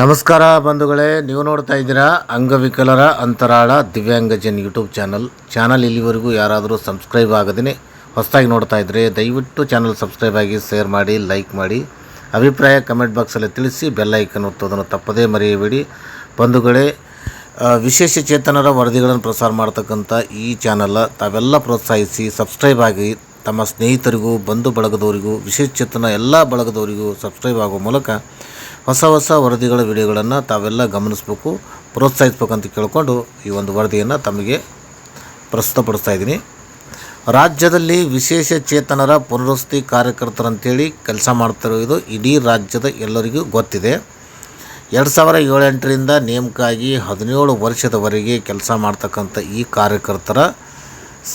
ನಮಸ್ಕಾರ ಬಂಧುಗಳೇ, ನೀವು ನೋಡ್ತಾ ಇದ್ದೀರಾ ಅಂಗವಿಕಲರ ಅಂತರಾಳ ದಿವ್ಯಾಂಗಜನ್ ಯೂಟ್ಯೂಬ್ ಚಾನಲ್. ಚಾನಲ್ ಇಲ್ಲಿವರೆಗೂ ಯಾರಾದರೂ ಸಬ್ಸ್ಕ್ರೈಬ್ ಆಗದೇ ಹೊಸದಾಗಿ ನೋಡ್ತಾ ಇದ್ದರೆ ದಯವಿಟ್ಟು ಚಾನಲ್ ಸಬ್ಸ್ಕ್ರೈಬ್ ಆಗಿ ಶೇರ್ ಮಾಡಿ, ಲೈಕ್ ಮಾಡಿ. ಅಭಿಪ್ರಾಯ ಕಮೆಂಟ್ ಬಾಕ್ಸಲ್ಲಿ ತಿಳಿಸಿ, ಬೆಲ್ ಐಕನ್ ಒತ್ತೋದನ್ನು ತಪ್ಪದೇ ಮರೆಯಬೇಡಿ. ಬಂಧುಗಳೇ ವಿಶೇಷ ಚೇತನರ ವರದಿಗಳನ್ನು ಪ್ರಸಾರ ಮಾಡ್ತಕ್ಕಂಥ ಈ ಚಾನಲ್ ತಾವೆಲ್ಲ ಪ್ರೋತ್ಸಾಹಿಸಿ, ಸಬ್ಸ್ಕ್ರೈಬ್ ಆಗಿ ತಮ್ಮ ಸ್ನೇಹಿತರಿಗೂ, ಬಂಧು ಬಳಗದವರಿಗೂ, ವಿಶೇಷ ಚೇತನ ಎಲ್ಲ ಬಳಗದವರಿಗೂ ಸಬ್ಸ್ಕ್ರೈಬ್ ಆಗೋ ಮೂಲಕ ಹೊಸ ಹೊಸ ವರದಿಗಳ ವಿಡಿಯೋಗಳನ್ನು ತಾವೆಲ್ಲ ಗಮನಿಸಬೇಕು ಪ್ರೋತ್ಸಾಹಿಸ್ಬೇಕಂತ ಕೇಳಿಕೊಂಡು ಈ ಒಂದು ವರದಿಯನ್ನು ತಮಗೆ ಪ್ರಸ್ತುತಪಡಿಸ್ತಾ ಇದ್ದೀನಿ. ರಾಜ್ಯದಲ್ಲಿ ವಿಶೇಷ ಚೇತನರ ಪುನರ್ವಸತಿ ಕಾರ್ಯಕರ್ತರಂತೇಳಿ ಕೆಲಸ ಮಾಡ್ತಿರೋದು ಇಡೀ ರಾಜ್ಯದ ಎಲ್ಲರಿಗೂ ಗೊತ್ತಿದೆ. ಎರಡು ಸಾವಿರ ಏಳೆಂಟರಿಂದ ನೇಮಕ ಆಗಿ ಹದಿನೇಳು ವರ್ಷದವರೆಗೆ ಕೆಲಸ ಮಾಡ್ತಕ್ಕಂಥ ಈ ಕಾರ್ಯಕರ್ತರ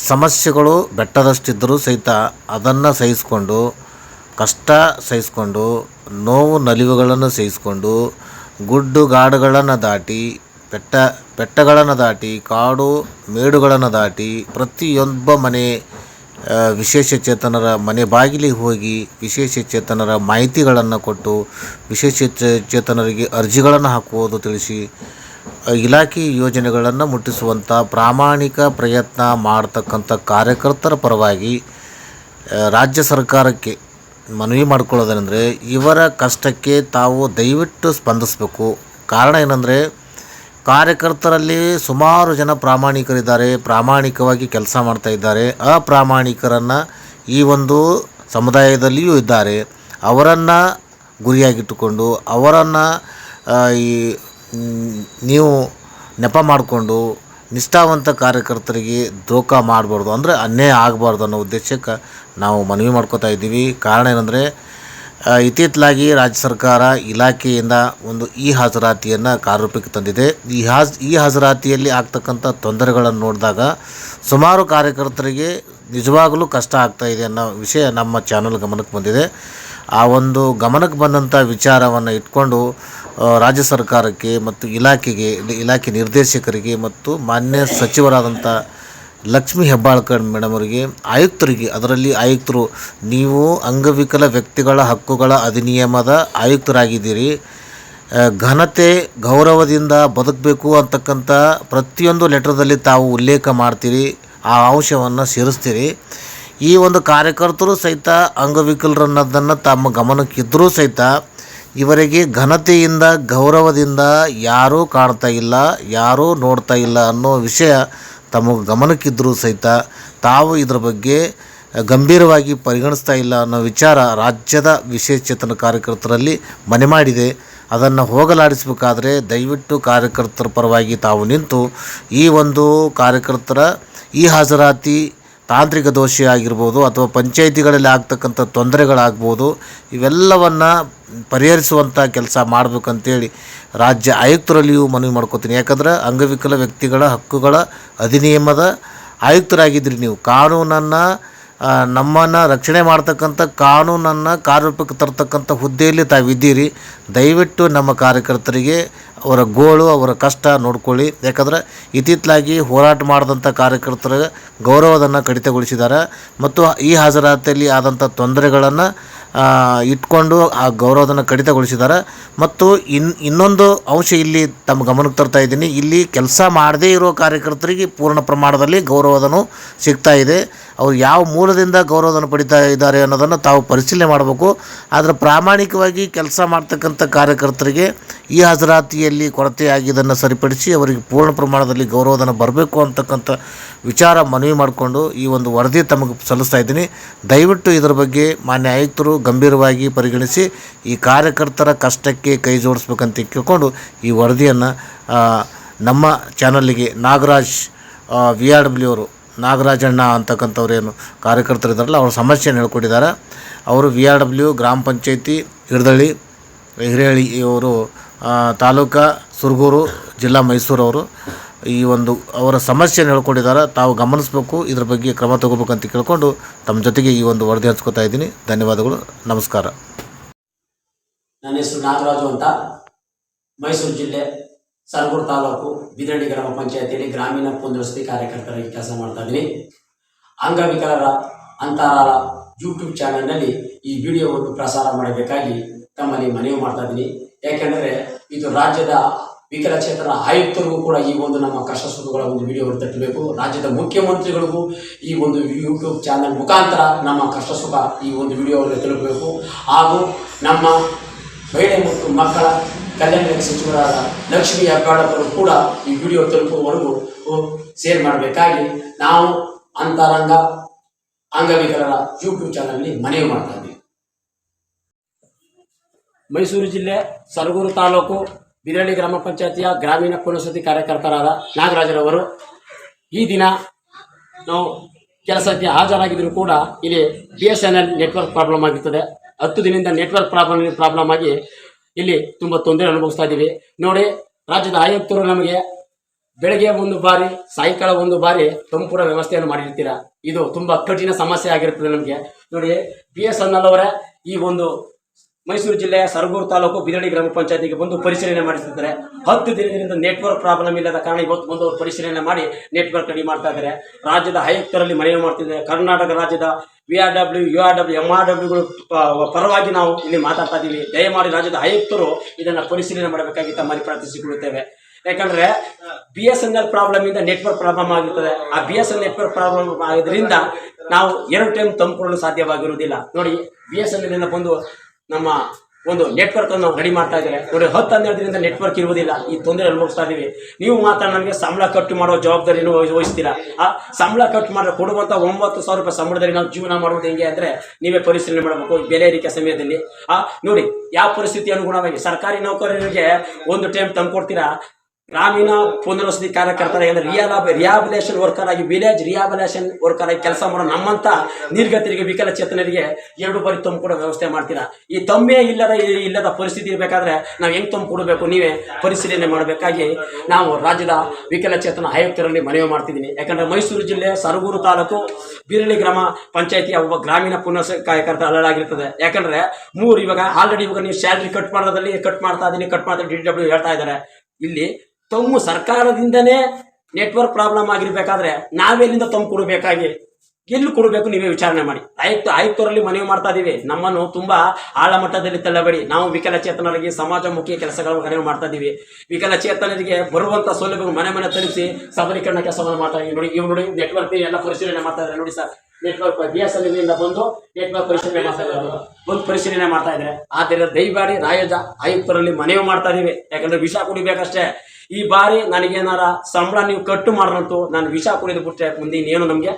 ಸಮಸ್ಯೆಗಳು ಬೆಟ್ಟದಷ್ಟಿದ್ದರೂ ಸಹಿತ ಅದನ್ನು ಸಹಿಸ್ಕೊಂಡು ಕಷ್ಟ ಸಹಿಸ್ಕೊಂಡು, ನೋವು ನಲಿವುಗಳನ್ನು ಸಹಿಸ್ಕೊಂಡು, ಗುಡ್ಡು ಗಾಡುಗಳನ್ನು ದಾಟಿ ಬೆಟ್ಟ ಬೆಟ್ಟಗಳನ್ನು ದಾಟಿ, ಕಾಡು ಮೇಡುಗಳನ್ನು ದಾಟಿ ಪ್ರತಿಯೊಬ್ಬ ಮನೆ ವಿಶೇಷ ಚೇತನರ ಮನೆ ಬಾಗಿಲಿಗೆ ಹೋಗಿ ವಿಶೇಷ ಚೇತನರ ಮಾಹಿತಿಗಳನ್ನು ಕೊಟ್ಟು, ವಿಶೇಷ ಚೇತನರಿಗೆ ಅರ್ಜಿಗಳನ್ನು ಹಾಕುವುದು ತಿಳಿಸಿ ಇಲಾಖೆ ಯೋಜನೆಗಳನ್ನು ಮುಟ್ಟಿಸುವಂಥ ಪ್ರಾಮಾಣಿಕ ಪ್ರಯತ್ನ ಮಾಡ್ತಕ್ಕಂಥ ಕಾರ್ಯಕರ್ತರ ಪರವಾಗಿ ರಾಜ್ಯ ಸರ್ಕಾರಕ್ಕೆ ಮನವಿ ಮಾಡ್ಕೊಳ್ಳೋದೇನೆಂದರೆ, ಇವರ ಕಷ್ಟಕ್ಕೆ ತಾವು ದಯವಿಟ್ಟು ಸ್ಪಂದಿಸಬೇಕು. ಕಾರಣ ಏನಂದರೆ, ಕಾರ್ಯಕರ್ತರಲ್ಲಿ ಸುಮಾರು ಜನ ಪ್ರಾಮಾಣಿಕರಿದ್ದಾರೆ, ಪ್ರಾಮಾಣಿಕವಾಗಿ ಕೆಲಸ ಮಾಡ್ತಾ ಇದ್ದಾರೆ, ಅಪ್ರಾಮಾಣಿಕರನ್ನು ಈ ಒಂದು ಸಮುದಾಯದಲ್ಲಿಯೂ ಇದ್ದಾರೆ. ಅವರನ್ನು ಗುರಿಯಾಗಿಟ್ಟುಕೊಂಡು, ಅವರನ್ನು ಈ ನೀವು ನೆಪ ಮಾಡಿಕೊಂಡು ನಿಷ್ಠಾವಂತ ಕಾರ್ಯಕರ್ತರಿಗೆ ದ್ರೋಕ ಮಾಡಬಾರ್ದು ಅಂದರೆ ಅನ್ಯಾಯ ಆಗಬಾರ್ದು ಅನ್ನೋ ಉದ್ದೇಶಕ್ಕೆ ನಾವು ಮನವಿ ಮಾಡ್ಕೋತಾ ಇದ್ದೀವಿ. ಕಾರಣ ಏನಂದರೆ ಇತ್ತಿತ್ತಲಾಗಿ ರಾಜ್ಯ ಸರ್ಕಾರ ಇಲಾಖೆಯಿಂದ ಒಂದು ಇ ಹಾಜರಾತಿಯನ್ನು ಕಾರ್ಯರೂಪಕ್ಕೆ ತಂದಿದೆ. ಈ ಹಾಜ್, ಈ ಹಾಜರಾತಿಯಲ್ಲಿ ಆಗ್ತಕ್ಕಂಥ ತೊಂದರೆಗಳನ್ನು ನೋಡಿದಾಗ ಸುಮಾರು ಕಾರ್ಯಕರ್ತರಿಗೆ ನಿಜವಾಗಲೂ ಕಷ್ಟ ಆಗ್ತಾ ಇದೆ ಅನ್ನೋ ವಿಷಯ ನಮ್ಮ ಚಾನಲ್ ಗಮನಕ್ಕೆ ಬಂದಿದೆ. ಆ ಒಂದು ಗಮನಕ್ಕೆ ಬಂದಂಥ ವಿಚಾರವನ್ನು ಇಟ್ಕೊಂಡು ರಾಜ್ಯ ಸರ್ಕಾರಕ್ಕೆ ಮತ್ತು ಇಲಾಖೆಗೆ, ಇಲಾಖೆ ನಿರ್ದೇಶಕರಿಗೆ ಮತ್ತು ಮಾನ್ಯ ಸಚಿವರಾದಂಥ ಲಕ್ಷ್ಮೀ ಹೆಬ್ಬಾಳ್ಕರ್ ಮೇಡಮ್ ಅವರಿಗೆ, ಆಯುಕ್ತರಿಗೆ, ಅದರಲ್ಲಿ ಆಯುಕ್ತರು, ನೀವು ಅಂಗವಿಕಲ ವ್ಯಕ್ತಿಗಳ ಹಕ್ಕುಗಳ ಅಧಿನಿಯಮದ ಆಯುಕ್ತರಾಗಿದ್ದೀರಿ. ಘನತೆ, ಗೌರವದಿಂದ ಬದುಕಬೇಕು ಅಂತಕ್ಕಂಥ ಪ್ರತಿಯೊಂದು ಲೆಟರ್ದಲ್ಲಿ ತಾವು ಉಲ್ಲೇಖ ಮಾಡ್ತೀರಿ, ಆ ಅಂಶವನ್ನು ಸೇರಿಸ್ತೀರಿ. ಈ ಒಂದು ಕಾರ್ಯಕರ್ತರು ಸಹಿತ ಅಂಗವಿಕಲರನ್ನೋದನ್ನು ತಮ್ಮ ಗಮನಕ್ಕಿದ್ದರೂ ಸಹಿತ ಇವರಿಗೆ ಘನತೆಯಿಂದ, ಗೌರವದಿಂದ ಯಾರೂ ಕಾಣ್ತಾ ಇಲ್ಲ, ಯಾರೂ ನೋಡ್ತಾ ಇಲ್ಲ ಅನ್ನೋ ವಿಷಯ ತಮಗೆ ಗಮನಕ್ಕಿದ್ದರೂ ಸಹಿತ ತಾವು ಇದರ ಬಗ್ಗೆ ಗಂಭೀರವಾಗಿ ಪರಿಗಣಿಸ್ತಾ ಇಲ್ಲ ಅನ್ನೋ ವಿಚಾರ ರಾಜ್ಯದ ವಿಶೇಷಚೇತನ ಕಾರ್ಯಕರ್ತರಲ್ಲಿ ಮನೆ ಮಾಡಿದೆ. ಅದನ್ನು ಹೋಗಲಾಡಿಸಬೇಕಾದ್ರೆ ದಯವಿಟ್ಟು ಕಾರ್ಯಕರ್ತರ ಪರವಾಗಿ ತಾವು ನಿಂತು ಈ ಒಂದು ಕಾರ್ಯಕರ್ತರ ಈ ಹಾಜರಾತಿ ತಾಂತ್ರಿಕ ದೋಷ ಆಗಿರ್ಬೋದು ಅಥವಾ ಪಂಚಾಯಿತಿಗಳಲ್ಲಿ ಆಗ್ತಕ್ಕಂಥ ತೊಂದರೆಗಳಾಗ್ಬೋದು, ಇವೆಲ್ಲವನ್ನು ಪರಿಹರಿಸುವಂಥ ಕೆಲಸ ಮಾಡಬೇಕಂತೇಳಿ ರಾಜ್ಯ ಆಯುಕ್ತರಲ್ಲಿಯೂ ಮನವಿ ಮಾಡ್ಕೋತೀನಿ. ಯಾಕಂದ್ರೆ ಅಂಗವಿಕಲ ವ್ಯಕ್ತಿಗಳ ಹಕ್ಕುಗಳ ಅಧಿನಿಯಮದ ಆಯುಕ್ತರಾಗಿದ್ರಿ ನೀವು. ಕಾನೂನನ್ನು ನಮ್ಮನ್ನು ರಕ್ಷಣೆ ಮಾಡ್ತಕ್ಕಂಥ ಕಾನೂನನ್ನು ಕಾರ್ಯರೂಪಕ್ಕೆ ತರ್ತಕ್ಕಂಥ ಹುದ್ದೆಯಲ್ಲಿ ತಾವಿದ್ದೀರಿ. ದಯವಿಟ್ಟು ನಮ್ಮ ಕಾರ್ಯಕರ್ತರಿಗೆ ಅವರ ಗೋಳು, ಅವರ ಕಷ್ಟ ನೋಡ್ಕೊಳ್ಳಿ. ಯಾಕಂದ್ರೆ ಇತ್ತಿತ್ತಲಾಗಿ ಹೋರಾಟ ಮಾಡಿದಂಥ ಕಾರ್ಯಕರ್ತರ ಗೌರವವನ್ನು ಕಡಿತಗೊಳಿಸಿದ್ದಾರೆ. ಮತ್ತು ಈ ಹಾಜರಾತಿಯಲ್ಲಿ ಆದಂಥ ತೊಂದರೆಗಳನ್ನು ಇಟ್ಕೊಂಡು ಆ ಗೌರವವನ್ನು ಕಡಿತಗೊಳಿಸಿದ್ದಾರೆ. ಮತ್ತು ಇನ್, ಇನ್ನೊಂದು ಅಂಶ ಇಲ್ಲಿ ತಮ್ಮ ಗಮನಕ್ಕೆ ತರ್ತಾ ಇದ್ದೀನಿ. ಇಲ್ಲಿ ಕೆಲಸ ಮಾಡದೇ ಇರೋ ಕಾರ್ಯಕರ್ತರಿಗೆ ಪೂರ್ಣ ಪ್ರಮಾಣದಲ್ಲಿ ಗೌರವಧನು ಸಿಗ್ತಾ ಇದೆ. ಅವ್ರು ಯಾವ ಮೂಲದಿಂದ ಗೌರವವನ್ನು ಪಡಿತಾ ಇದ್ದಾರೆ ಅನ್ನೋದನ್ನು ತಾವು ಪರಿಶೀಲನೆ ಮಾಡಬೇಕು. ಆದರೆ ಪ್ರಾಮಾಣಿಕವಾಗಿ ಕೆಲಸ ಮಾಡ್ತಕ್ಕಂಥ ಕಾರ್ಯಕರ್ತರಿಗೆ ಈ ಹಾಜರಾತಿಯಲ್ಲಿ ಕೊರತೆಯಾಗಿ ಇದನ್ನು ಸರಿಪಡಿಸಿ ಅವರಿಗೆ ಪೂರ್ಣ ಪ್ರಮಾಣದಲ್ಲಿ ಗೌರವಧನ ಬರಬೇಕು ಅಂತಕ್ಕಂಥ ವಿಚಾರ ಮನವಿ ಮಾಡಿಕೊಂಡು ಈ ಒಂದು ವರದಿ ತಮಗೆ ಸಲ್ಲಿಸ್ತಾ ಇದ್ದೀನಿ. ದಯವಿಟ್ಟು ಇದರ ಬಗ್ಗೆ ಮಾನ್ಯ ಆಯುಕ್ತರು ಗಂಭೀರವಾಗಿ ಪರಿಗಣಿಸಿ ಈ ಕಾರ್ಯಕರ್ತರ ಕಷ್ಟಕ್ಕೆ ಕೈ ಜೋಡಿಸ್ಬೇಕಂತ ಕೇಳ್ಕೊಂಡು ಈ ವರದಿಯನ್ನು ನಮ್ಮ ಚಾನಲ್ಲಿಗೆ ನಾಗರಾಜ್ ವಿ ಆರ್ ಡಬ್ಲ್ಯೂ ಅವರು ನಾಗರಾಜಣ್ಣ ಅಂತಕ್ಕಂಥವ್ರೇನು ಕಾರ್ಯಕರ್ತರಿದ್ದಾರಲ್ಲ, ಅವ್ರ ಸಮಸ್ಯೆಯನ್ನು ಹೇಳ್ಕೊಟ್ಟಿದ್ದಾರೆ. ಅವರು ವಿ ಆರ್ ಡಬ್ಲ್ಯೂ ಗ್ರಾಮ ಪಂಚಾಯತಿ ಹಿರದಳ್ಳಿ ಹಿರೇಹಳ್ಳಿ, ಇವರು ತಾಲೂಕಾ, ಸುರಗೂರು, ಜಿಲ್ಲಾ ಮೈಸೂರವರು ಈ ಒಂದು ಅವರ ಸಮಸ್ಯೆಯನ್ನು ಹೇಳ್ಕೊಂಡಿದ್ದಾರೆ ತಾವು ಗಮನಿಸಬೇಕು, ಇದ್ರ ಬಗ್ಗೆ ಕ್ರಮ ತಗೋಬೇಕಂತ ಕೇಳಿಕೊಂಡು ತಮ್ಮ ಜೊತೆಗೆ ಈ ಒಂದು ವರದಿ ಹಂಚ್ಕೋತಾ ಇದ್ದೀನಿ. ಧನ್ಯವಾದಗಳು, ನಮಸ್ಕಾರ. ನನ್ನ ಹೆಸರು ನಾಗರಾಜು ಅಂತ ಮೈಸೂರು ಜಿಲ್ಲೆ ಸರಗೂರು ತಾಲೂಕು ಬಿದರಡಿ ಗ್ರಾಮ ಪಂಚಾಯತಿಯಲ್ಲಿ ಗ್ರಾಮೀಣ ಪುನರ್ವಸತಿ ಕಾರ್ಯಕರ್ತರಾಗಿ ಕೆಲಸ ಮಾಡ್ತಾ ಇದ್ದೀನಿ. ಅಂಗವಿಕಲರ ಅಂತರಾಳ ಯೂಟ್ಯೂಬ್ ಚಾನಲ್ನಲ್ಲಿ ಈ ವಿಡಿಯೋವನ್ನು ಪ್ರಸಾರ ಮಾಡಬೇಕಾಗಿ ತಮ್ಮಲ್ಲಿ ಮನವಿ ಮಾಡ್ತಾ ಇದ್ದೀನಿ. ಯಾಕೆಂದರೆ ಇದು ರಾಜ್ಯದ ವಿಕಲಚೇತನ ಆಯುಕ್ತರಿಗೂ ಕೂಡ ಈ ಒಂದು ನಮ್ಮ ಕಷ್ಟ ಸುಖಗಳ ಒಂದು ವಿಡಿಯೋವನ್ನು ತಟ್ಟಬೇಕು. ರಾಜ್ಯದ ಮುಖ್ಯಮಂತ್ರಿಗಳಿಗೂ ಈ ಒಂದು ಯೂಟ್ಯೂಬ್ ಚಾನಲ್ ಮುಖಾಂತರ ನಮ್ಮ ಕಷ್ಟ ಸುಖ ಈ ಒಂದು ವಿಡಿಯೋವನ್ನು ತಲುಪಬೇಕು ಹಾಗೂ ನಮ್ಮ ಮಹಿಳೆ ಮತ್ತು ಮಕ್ಕಳ ಕಲ್ಯಾಣ ಸಚಿವರಾದ ಲಕ್ಷ್ಮಿ ಹೆಬ್ಬಾಳಕರು ಕೂಡ ಈ ವಿಡಿಯೋ ತಲುಪುವವರೆಗೂ ಶೇರ್ ಮಾಡಬೇಕಾಗಿ ನಾವು ಅಂತರಂಗ ಅಂಗವಿಕಲರ ಯೂಟ್ಯೂಬ್ ಚಾನಲ್ನಲ್ಲಿ ಮನವಿ ಮಾಡ್ತಾ ಮೈಸೂರು ಜಿಲ್ಲೆ ಸರಗೂರು ತಾಲೂಕು ಬಿರಳ್ಳಿ ಗ್ರಾಮ ಪಂಚಾಯತಿಯ ಗ್ರಾಮೀಣ ಪುನರ್ವಸತಿ ಕಾರ್ಯಕರ್ತರಾದ ನಾಗರಾಜರವರು ಈ ದಿನ ನಾವು ಕೆಲಸಕ್ಕೆ ಹಾಜರಾಗಿದ್ದರೂ ಕೂಡ ಇಲ್ಲಿ B S N L network problem ಆಗಿರ್ತದೆ. ಹತ್ತು ದಿನದಿಂದ ನೆಟ್ವರ್ಕ್ ಪ್ರಾಬ್ಲಮ್ ಪ್ರಾಬ್ಲಮ್ ಆಗಿ ಇಲ್ಲಿ ತುಂಬ ತೊಂದರೆ ಅನುಭವಿಸ್ತಾ ಇದ್ದೀವಿ. ನೋಡಿ, ರಾಜ್ಯದ ಆಯುಕ್ತರು ನಮಗೆ ಬೆಳಗ್ಗೆ ಒಂದು ಬಾರಿ, ಸಾಯಂಕಾಲ ಒಂದು ಬಾರಿ ತಂಪುರ ವ್ಯವಸ್ಥೆಯನ್ನು ಮಾಡಿರ್ತೀರಾ? ಇದು ತುಂಬಾ ಕಠಿಣ ಸಮಸ್ಯೆ ಆಗಿರ್ತದೆ ನಮಗೆ. ನೋಡಿ, ಬಿ ಎಸ್ ಈ ಒಂದು ಮೈಸೂರು ಜಿಲ್ಲೆಯ ಸರಗೂರು ತಾಲೂಕು ಬಿದಡಿ ಗ್ರಾಮ ಪಂಚಾಯತಿಗೆ ಬಂದು ಪರಿಶೀಲನೆ ಮಾಡಿಸಿದ್ದಾರೆ ಹತ್ತು ದಿನದಿಂದ ನೆಟ್ವರ್ಕ್ ಪ್ರಾಬ್ಲಮ್ ಇಲ್ಲದ ಕಾರಣ ಇವತ್ತು ಬಂದು ಅವರು ಪರಿಶೀಲನೆ ಮಾಡಿ ನೆಟ್ವರ್ಕ್ ರೆಡಿ ಮಾಡ್ತಾ ಇದ್ದಾರೆ. ರಾಜ್ಯದ ಆಯುಕ್ತರಲ್ಲಿ ಮನವಿ ಮಾಡ್ತಿದ್ದಾರೆ. ಕರ್ನಾಟಕ ರಾಜ್ಯದ V R W U R W M R ಡಬ್ಲ್ಯೂಗಳು ಪರವಾಗಿ ನಾವು ಇಲ್ಲಿ ಮಾತಾಡ್ತಾ ಇದ್ದೀವಿ. ದಯಮಾಡಿ ರಾಜ್ಯದ ಆಯುಕ್ತರು ಇದನ್ನು ಪರಿಶೀಲನೆ ಮಾಡಬೇಕಾಗಿ ತಮ್ಮಲ್ಲಿ ಪ್ರಾರ್ಥಿಸಿಕೊಳ್ಳುತ್ತೇವೆ. ಯಾಕಂದ್ರೆ B S N L problem ಇಂದ ನೆಟ್ವರ್ಕ್ ಪ್ರಾಬ್ಲಮ್ ಆಗಿರ್ತದೆ. ಆ B S N network problem ಆಗೋದ್ರಿಂದ ನಾವು ಎರಡು ಟೈಮ್ ತಂದುಕೊಳ್ಳಲು ಸಾಧ್ಯವಾಗಿರುವುದಿಲ್ಲ. ನೋಡಿ ಬಿ ಎಸ್ ಎನ್ ಎಲ್ ಬಂದು ನಮ್ಮ ಒಂದು ನೆಟ್ವರ್ಕ್ ಅನ್ನು ರೆಡಿ ಮಾಡ್ತಾ ಇದ್ದಾರೆ. ನೋಡಿ ಹತ್ತು ಹನ್ನೆರಡರಿಂದ ನೆಟ್ವರ್ಕ್ ಇರುವುದಿಲ್ಲ. ಈ ತೊಂದರೆ ಅನುಭವಿಸ್ತಾ ಇದೀವಿ. ನೀವು ಮಾತ್ರ ನಮಗೆ ಸಂಬಳ ಕಟ್ಟು ಮಾಡೋ ಜವಾಬ್ದಾರಿಯನ್ನು ವಹಿಸ್- ವಹಿಸ್ತೀರಾ? ಆ, ಸಂಬಳ ಕಟ್ಟು ಮಾಡಿ ಕೊಡುವಂತ ಒಂಬತ್ತು ಸಾವಿರ ರೂಪಾಯಿ ಸಂಬಳದಲ್ಲಿ ನಾವು ಜೀವನ ಮಾಡುವುದು ಹೆಂಗೆ ಅಂದ್ರೆ ನೀವೇ ಪರಿಶೀಲನೆ ಮಾಡಬೇಕು, ಬೆಲೆ ಏರಿಕೆ ಸಮಯದಲ್ಲಿ. ಆ, ನೋಡಿ, ಯಾವ ಪರಿಸ್ಥಿತಿ ಅನುಗುಣವಾಗಿ ಸರ್ಕಾರಿ ನೌಕರರಿಗೆ ಒಂದು ಟೈಮ್ ತಂದ್ಕೊಡ್ತೀರಾ? ಗ್ರಾಮೀಣ ಪುನರ್ವಸತಿ ಕಾರ್ಯಕರ್ತರ ಅಂದ್ರೆ ರಿಯಾಬಿಲೇಷನ್ ವರ್ಕರ್ ಆಗಿ, ವಿಲೇಜ್ ರಿಯಾಬಿಲೇಷನ್ ವರ್ಕರ್ ಆಗಿ ಕೆಲಸ ಮಾಡೋ ನಮ್ಮಂತ ನಿರ್ಗತರಿಗೆ ವಿಕಲಚೇತನರಿಗೆ ಎರಡು ಬಾರಿ ತಂದು ಕೊಡೋ ವ್ಯವಸ್ಥೆ ಮಾಡ್ತೀರಾ? ಈ ತಮ್ಮೇ ಇಲ್ಲದ ಇಲ್ಲದ ಪರಿಸ್ಥಿತಿ ಇರಬೇಕಾದ್ರೆ ನಾವು ಹೆಂಗ್ ತಂದು ಕೊಡಬೇಕು? ನೀವೇ ಪರಿಶೀಲನೆ ಮಾಡಬೇಕಾಗಿ ನಾವು ರಾಜ್ಯದ ವಿಕಲಚೇತನ ಆಯುಕ್ತರಲ್ಲಿ ಮನವಿ ಮಾಡ್ತಿದ್ದೀನಿ. ಯಾಕಂದರೆ ಮೈಸೂರು ಜಿಲ್ಲೆ ಸರಗೂರು ತಾಲೂಕು ಬಿರಳಿ ಗ್ರಾಮ ಪಂಚಾಯತಿಯ ಒಬ್ಬ ಗ್ರಾಮೀಣ ಪುನರ್ವಸತಿ ಕಾರ್ಯಕರ್ತ ಅಲ್ಲಲಾಗಿರ್ತದೆ. ಯಾಕಂದರೆ ಮೂರು ಇವಾಗ ಆಲ್ರೆಡಿ ಇವಾಗ ನೀವು ಸ್ಯಾಲ್ರಿ ಕಟ್ ಮಾಡೋದ್ರಲ್ಲಿ ಕಟ್ ಮಾಡ್ತಾ ಇದ್ದೀನಿ ಕಟ್ ಮಾಡ್ತಾ ಡಿ ಡಬ್ಲ್ಯೂ ಹೇಳ್ತಾ ಇದ್ದಾರೆ. ಇಲ್ಲಿ ತಮ್ಮ ಸರ್ಕಾರದಿಂದನೇ ನೆಟ್ವರ್ಕ್ ಪ್ರಾಬ್ಲಮ್ ಆಗಿರ್ಬೇಕಾದ್ರೆ ನಾವೆಲ್ಲಿಂದ ತಮ್ಮ ಕೊಡಬೇಕಾಗಿ. ಎಲ್ಲಿ ಕೊಡಬೇಕು ನೀವೇ ವಿಚಾರಣೆ ಮಾಡಿ. ಆಯುಕ್ತ, ಆಯುಕ್ತರಲ್ಲಿ ಮನವಿ ಮಾಡ್ತಾ ಇದ್ದೀವಿ ನಮ್ಮನ್ನು ತುಂಬಾ ಆಳ ಮಟ್ಟದಲ್ಲಿ ತಳ್ಳಬೇಡಿ. ನಾವು ವಿಕಲಚೇತನರಿಗೆ ಸಮಾಜಮುಖಿ ಕೆಲಸಗಳನ್ನು ಮನವಿ ಮಾಡ್ತಾ ಇದ್ದೀವಿ ವಿಕಲಚೇತನರಿಗೆ ಬರುವಂತ ಸೌಲಭ್ಯ ಮನೆ ಮನೆ ತರಿಸಿ ಸಬಲೀಕರಣ ಕೆಲಸವನ್ನು ಮಾಡ್ತಾ ಇದ್ದೀವಿ ನೋಡಿ, ಇವ್ರು ನೋಡಿ, ನೆಟ್ವರ್ಕ್ ಎಲ್ಲ ಪರಿಶೀಲನೆ ಮಾಡ್ತಾ ಇದ್ದಾರೆ. ನೋಡಿ sir, network B S L ಇಂದ ಬಂದು ನೆಟ್ವರ್ಕ್ ಪರಿಶೀಲನೆ ಮಾಡ್ತಾ ಇದ್ದಾರೆ ಬಂದು ಪರಿಶೀಲನೆ ಮಾಡ್ತಾ ಇದ್ದಾರೆ. ಆದ್ದರಿಂದ ದಯಮಾಡಿ ರಾಯಜ ಆಯುಕ್ತರಲ್ಲಿ ಮನವಿ ಮಾಡ್ತಾ ಇದ್ದೀವಿ ಯಾಕಂದ್ರೆ ವಿಷ ಕುಡಿಬೇಕಷ್ಟೇ. ಈ ಬಾರಿ ನನಗೇನಾರ ಸಂಬಳ ನೀವು ಕಟ್ಟು ಮಾಡ್ರಂತೂ ನಾನು ವಿಷ ಕುಡಿದು ಬಿಟ್ಟರೆ ಮುಂದೆ ಇನ್ನೇನು ನಮಗೆ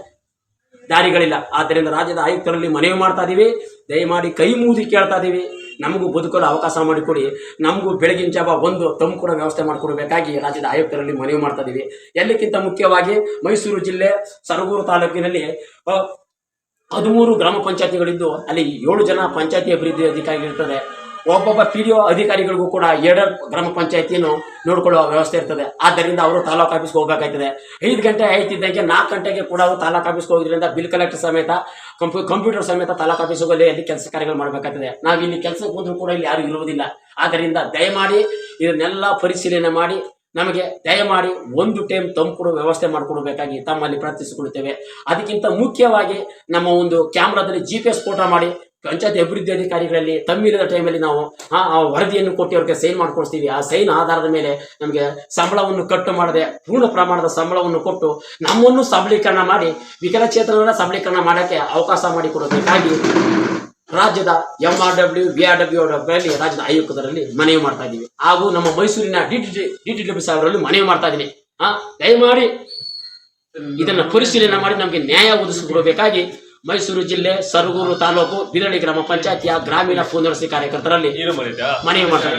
ದಾರಿಗಳಿಲ್ಲ. ಆದ್ದರಿಂದ ರಾಜ್ಯದ ಆಯುಕ್ತರಲ್ಲಿ ಮನವಿ ಮಾಡ್ತಾ ಇದ್ದೀವಿ ದಯಮಾಡಿ ಕೈ ಮುಗಿದು ಕೇಳ್ತಾ ಇದ್ದೀವಿ ನಮಗೂ ಬದುಕಲು ಅವಕಾಶ ಮಾಡಿಕೊಡಿ. ನಮಗೂ ಬೆಳಗಿನ ಜಾವ ಒಂದು ಕೂಡ ವ್ಯವಸ್ಥೆ ಮಾಡಿಕೊಡಬೇಕಾಗಿ ರಾಜ್ಯದ ಆಯುಕ್ತರಲ್ಲಿ ಮನವಿ ಮಾಡ್ತಾ ಇದ್ದೀವಿ ಎಲ್ಲಕ್ಕಿಂತ ಮುಖ್ಯವಾಗಿ ಮೈಸೂರು ಜಿಲ್ಲೆ ಸರಗೂರು ತಾಲೂಕಿನಲ್ಲಿ ಹದಿಮೂರು ಗ್ರಾಮ ಪಂಚಾಯತಿಗಳಿದ್ದು ಅಲ್ಲಿ ಏಳು ಜನ ಪಂಚಾಯತಿ ಅಭಿವೃದ್ಧಿ ಅಧಿಕಾರಿಗಳಿರ್ತದೆ ಒಬ್ಬೊಬ್ಬ ಪಿ ಡಿ ಒ ಅಧಿಕಾರಿಗಳಿಗೂ ಕೂಡ ಎರಡು ಗ್ರಾಮ ಪಂಚಾಯತಿಯನ್ನು ನೋಡಿಕೊಳ್ಳುವ ವ್ಯವಸ್ಥೆ ಇರ್ತದೆ. ಆದ್ದರಿಂದ ಅವರು ತಾಲೂಕು ಆಫೀಸ್ಗೆ ಹೋಗಬೇಕಾಯ್ತದೆ. ಐದು ಗಂಟೆ ಆಯ್ತಿದ್ದಂಗೆ ನಾಲ್ಕು ಗಂಟೆಗೆ ಕೂಡ ಅವರು ತಾಲೂಕು ಆಫೀಸ್ಗೆ ಹೋಗೋದ್ರಿಂದ ಬಿಲ್ ಕಲೆಕ್ಟರ್ ಸಮೇತ, ಕಂಪ್ಯೂ, ಕಂಪ್ಯೂಟರ್ ಸಮೇತ ತಾಲೂಕು ಆಫೀಸ್ ಹೋಗಲಿ, ಅಲ್ಲಿ ಕೆಲಸ ಕಾರ್ಯಗಳು ಮಾಡಬೇಕಾಗ್ತದೆ ನಾವು ಇಲ್ಲಿ ಕೆಲಸಕ್ಕೆ ಹೋದ್ರೂ ಕೂಡ ಇಲ್ಲಿ ಯಾರು ಇರುವುದಿಲ್ಲ. ಆದ್ದರಿಂದ ದಯಮಾಡಿ ಇದನ್ನೆಲ್ಲ ಪರಿಶೀಲನೆ ಮಾಡಿ, ನಮಗೆ ದಯಮಾಡಿ ಒಂದು ಟೈಮ್ ತಂಪುಡು ವ್ಯವಸ್ಥೆ ಮಾಡಿಕೊಡಬೇಕಾಗಿ ತಮ್ಮಲ್ಲಿ ಪ್ರಾರ್ಥಿಸಿಕೊಳ್ಳುತ್ತೇವೆ. ಅದಕ್ಕಿಂತ ಮುಖ್ಯವಾಗಿ ನಮ್ಮ ಒಂದು ಕ್ಯಾಮ್ರಾದಲ್ಲಿ ಜಿ ಪಿ ಫೋಟೋ ಮಾಡಿ ಪಂಚಾಯತ್ ಅಭಿವೃದ್ಧಿ ಅಧಿಕಾರಿಗಳಲ್ಲಿ ತಮ್ಮಿಲ್ಲದ ಟೈಮಲ್ಲಿ ನಾವು, ಆ ವರದಿಯನ್ನು ಕೊಟ್ಟು ಅವ್ರಿಗೆ ಸೈನ್ ಮಾಡ್ಕೊಡ್ತೀವಿ ಆ ಸೈನ್ ಆಧಾರದ ಮೇಲೆ ನಮಗೆ ಸಂಬಳವನ್ನು ಕಟ್ಟು ಮಾಡದೆ, ಪೂರ್ಣ ಪ್ರಮಾಣದ ಸಂಬಳವನ್ನು ಕೊಟ್ಟು ನಮ್ಮನ್ನು ಸಬಲೀಕರಣ ಮಾಡಿ ವಿಕಲಚೇತನರ ಸಬಲೀಕರಣ ಮಾಡೋಕ್ಕೆ ಅವಕಾಶ ಮಾಡಿಕೊಡೋದಕ್ಕಾಗಿ ರಾಜ್ಯದ M R W B R W W ರಾಜ್ಯದ ಆಯುಕ್ತರಲ್ಲಿ ಮನವಿ ಮಾಡ್ತಾ ಇದ್ದೀವಿ. ಹಾಗೂ ನಮ್ಮ ಮೈಸೂರಿನ D T D T W ಮನವಿ ಮಾಡ್ತಾ ಇದ್ದೀನಿ. ಆ, ದಯಮಾಡಿ ಇದನ್ನ ಪರಿಶೀಲನೆ ಮಾಡಿ ನಮಗೆ ನ್ಯಾಯ ಒದಗಿಸಿಕೊಡಬೇಕಾಗಿ ಮೈಸೂರು ಜಿಲ್ಲೆ ಸರಗೂರು ತಾಲೂಕು ಬಿರಳಿ ಗ್ರಾಮ ಪಂಚಾಯತಿಯ ಗ್ರಾಮೀಣ ಪುನರ್ವಸತಿ ಕಾರ್ಯಕರ್ತರಲ್ಲಿ ಮನವಿ ಮಾಡ್ತಾ